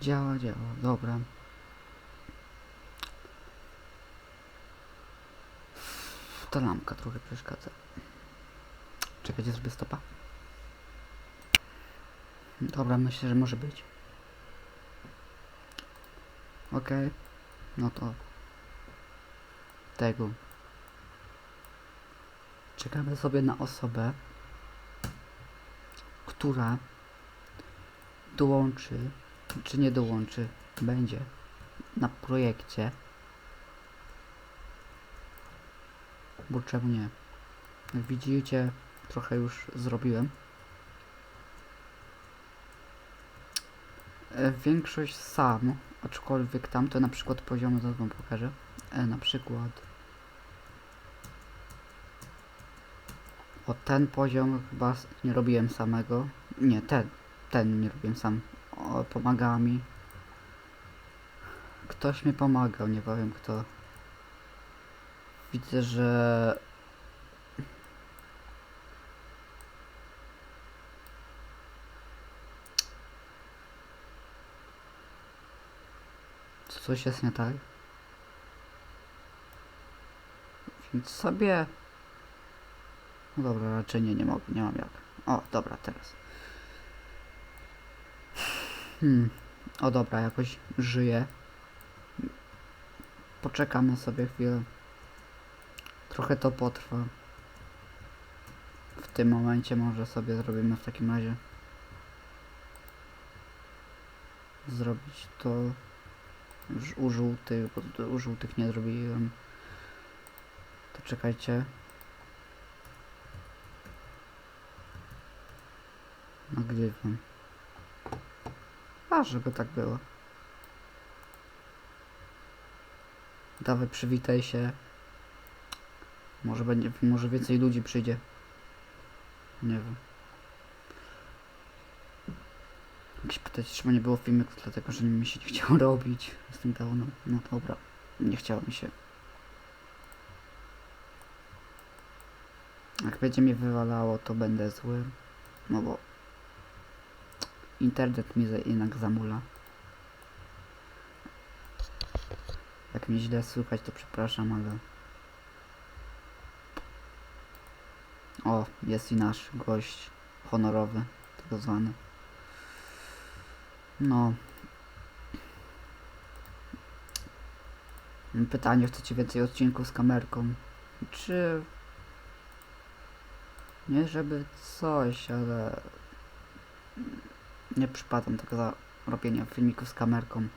Działa, działa, dobra. Ta lampka trochę przeszkadza. Czekajcie, zrobię stopa. Dobra, myślę, że może być. Okej. No to... Tego. Czekamy sobie na osobę, która dołączy, czy nie dołączy, będzie na projekcie. Bo czemu nie? Jak widzicie, trochę już zrobiłem. E, Większość sam, aczkolwiek tamte na przykład poziomy, to wam pokażę. E, na przykład o ten poziom chyba nie robiłem samego. Nie, ten, ten nie robiłem sam. O, pomagała mi. Ktoś mi pomagał, nie powiem kto. Widzę, że coś jest nie tak. Więc sobie... No dobra, raczej nie, nie mogę, nie mam jak. O, dobra, teraz. Hmm. O dobra, jakoś żyję. Poczekamy sobie chwilę. Trochę to potrwa. W tym momencie może sobie zrobimy w takim razie. Zrobić to już u żółtych, bo u żółtych nie zrobiłem. To czekajcie. Nagrywam. A, żeby tak było. Dawaj, przywitaj się. Może będzie, może więcej ludzi przyjdzie. Nie wiem. Jakieś pytać, czemu nie było filmiku, dlatego że mi się nie chciało robić z tym downem. No dobra, nie chciało mi się. Jak będzie mi wywalało, to będę zły. No bo internet mi jednak zamula. Jak mnie źle słychać, to przepraszam, ale... O, jest i nasz gość honorowy, tak zwany. No. Pytanie, chcecie więcej odcinków z kamerką? Czy... Nie żeby coś, ale... Nie przypadam tak za robienie filmików z kamerką.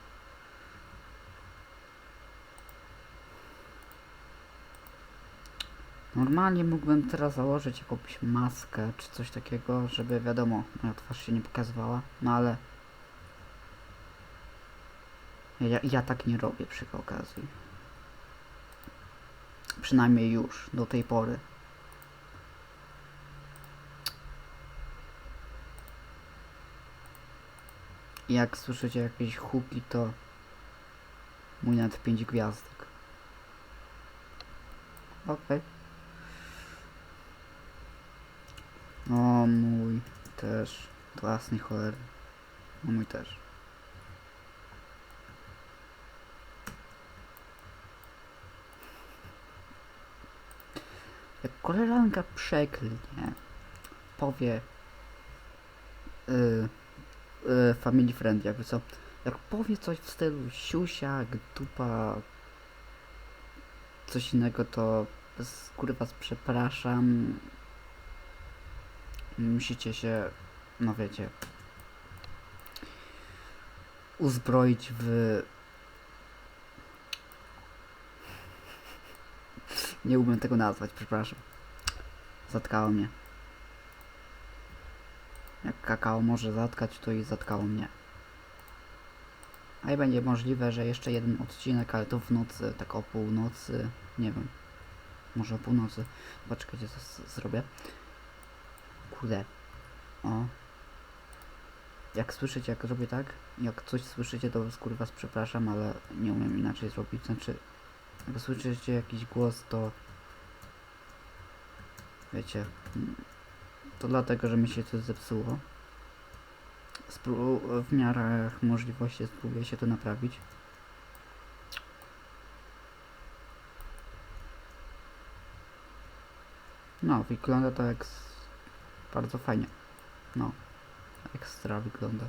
Normalnie mógłbym teraz założyć jakąś maskę czy coś takiego, żeby wiadomo, moja twarz się nie pokazywała, no ale ja, ja tak nie robię przy okazji. Przynajmniej już do tej pory. Jak słyszycie jakieś huki, to mój nad 5 gwiazdek. Okej. O mój też. Własny cholery. O mój też. Jak koleżanka przeklnie, powie y, y, family friend, jakby co, jak powie coś w stylu siusia, dupa, coś innego, to z góry was przepraszam. Musicie się, no wiecie, uzbroić w... Nie umiem tego nazwać, przepraszam. Zatkało mnie. Jak kakao może zatkać, to i zatkało mnie. A i będzie możliwe, że jeszcze jeden odcinek, ale to w nocy, tak o północy, nie wiem. Może o północy. Poczekajcie, co zrobię. Kurde. O. Jak słyszycie, jak zrobię tak, jak coś słyszycie, to was przepraszam, ale nie umiem inaczej zrobić. Znaczy, jak słyszycie jakiś głos, to wiecie, to dlatego, że mi się coś zepsuło. spró- w miarę możliwości spróbuję się to naprawić. No, wygląda to jak bardzo fajnie. No, ekstra wygląda.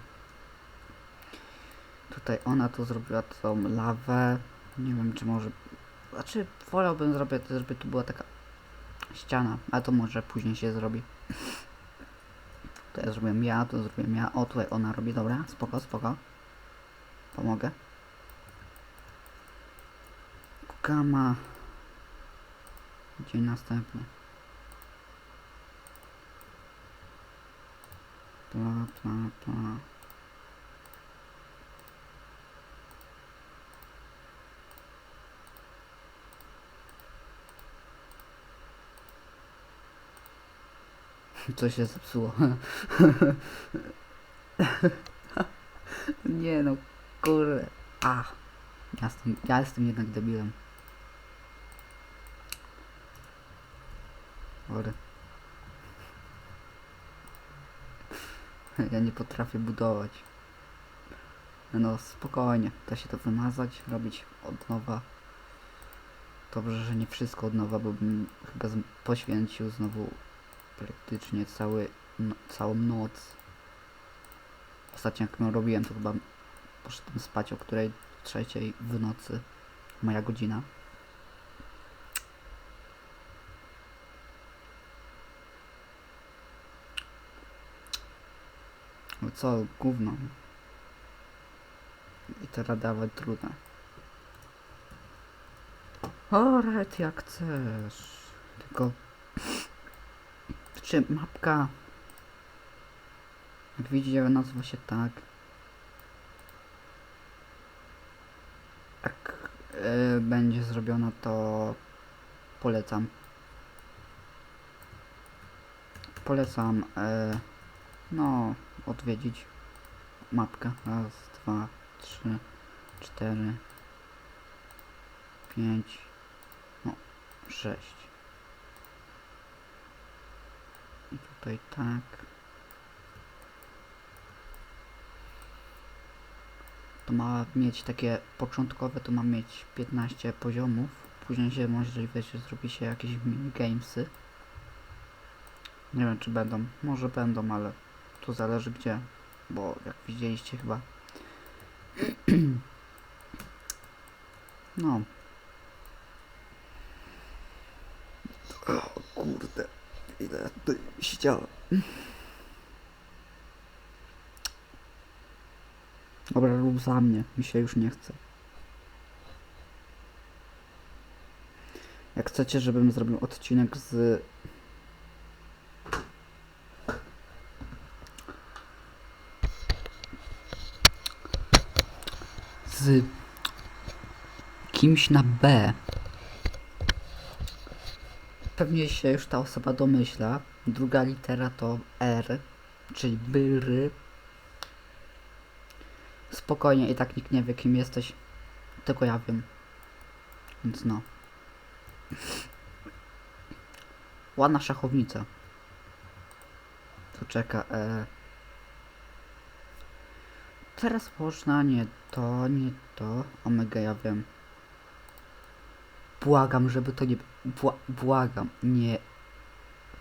Tutaj ona tu zrobiła tą lawę. Nie wiem, czy może. Znaczy, wolałbym zrobić, żeby tu była taka ściana, ale to może później się zrobi. To ja zrobiłem ja, to zrobiłem ja. O, tutaj ona robi, dobra, spoko, spoko. Pomogę. Kukama. Dzień następny. Pla, pla, pla. Co się zepsuło? Nie no, kurde. A, ja jestem, ja jestem jednak debilem. Kurde. Ja nie potrafię budować. No spokojnie, da się to wymazać, robić od nowa. Dobrze, że nie wszystko od nowa, bo bym chyba poświęcił znowu praktycznie cały, no, całą noc. Ostatnio jak ją robiłem, to chyba poszedłem spać o której trzeciej w nocy. Moja godzina. No co, gówno. I teraz dawać trudne. O, red jak chcesz. Tylko... Czy mapka... Jak widzicie, nazywa się tak. Jak y, będzie zrobiona, to polecam. Polecam, y, no, odwiedzić mapkę. Raz, dwa, trzy, cztery, pięć, no, sześć. I tutaj tak. To ma mieć takie początkowe, to ma mieć 15 poziomów. Później się możliwe, że zrobi się jakieś minigamesy. Nie wiem czy będą, może będą, ale to zależy gdzie, bo jak widzieliście chyba. No. O kurde, ile siedziałem. Dobra, rób za mnie, mi się już nie chce. Jak chcecie, żebym zrobił odcinek z... Z kimś na B. Pewnie się już ta osoba domyśla. Druga litera to R, czyli byry. Spokojnie, i tak nikt nie wie kim jesteś. Tylko ja wiem. Więc no. Ładna szachownica. Tu czeka. E... Teraz można nie to, nie to. Omega ja wiem. Błagam, żeby to nie... Bła... Błagam, nie.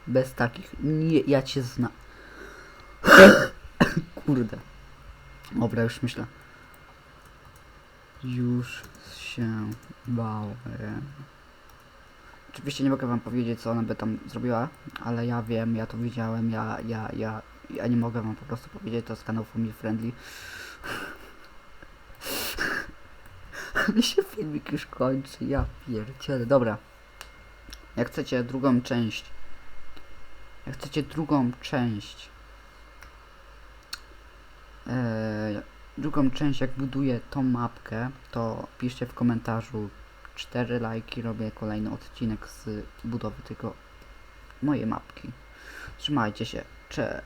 Bez takich. Nie, ja cię znam. Kurde. Dobra, już myślę. Już się bałem. Oczywiście nie mogę wam powiedzieć, co ona by tam zrobiła, ale ja wiem, ja to widziałem, ja, ja, ja, ja nie mogę wam po prostu powiedzieć, to jest kanał Family Friendly. Mi się filmik już kończy, ja pierdzielę. Dobra. Jak chcecie drugą część, jak chcecie drugą część, Eee, drugą część, jak buduję tą mapkę, to piszcie w komentarzu 4 lajki, robię kolejny odcinek z budowy tego mojej mapki. Trzymajcie się, cześć.